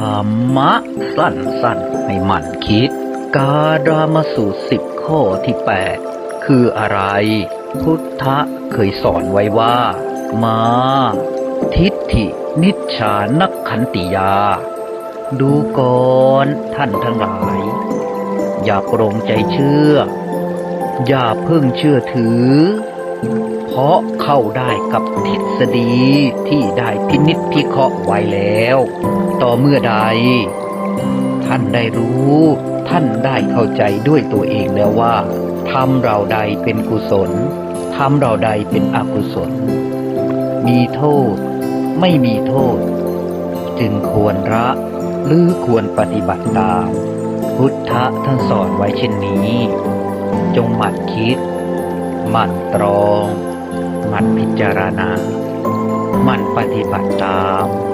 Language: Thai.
ธรรมะสั้นๆ ให้มันคิด กาดามาสู่สิบข้อที่แปดคืออะไร พุทธะเคยสอนไว้ว่า มา ทิฏฐินิจฉานักขันติยา ดูก่อนท่านทั้งหลาย อย่าโปรงใจเชื่อ อย่าเพิ่งเชื่อถือ เพราะเข้าได้กับทฤษฎีที่ได้พินิจพิเคราะห์ไว้แล้ว ต่อเมื่อใด ท่านได้รู้ ท่านได้เข้าใจด้วยตัวเองแล้วว่าทำเราใดเป็นกุศลทำเราใดเป็นอกุศล มีโทษ ไม่มีโทษ จึงควรละหรือควรปฏิบัติตามพุทธะท่านสอนไว้เช่นนี้ จงหมั่นคิด หมั่นตรอง มั่นพิจารณาหมั่นปฏิบัติตาม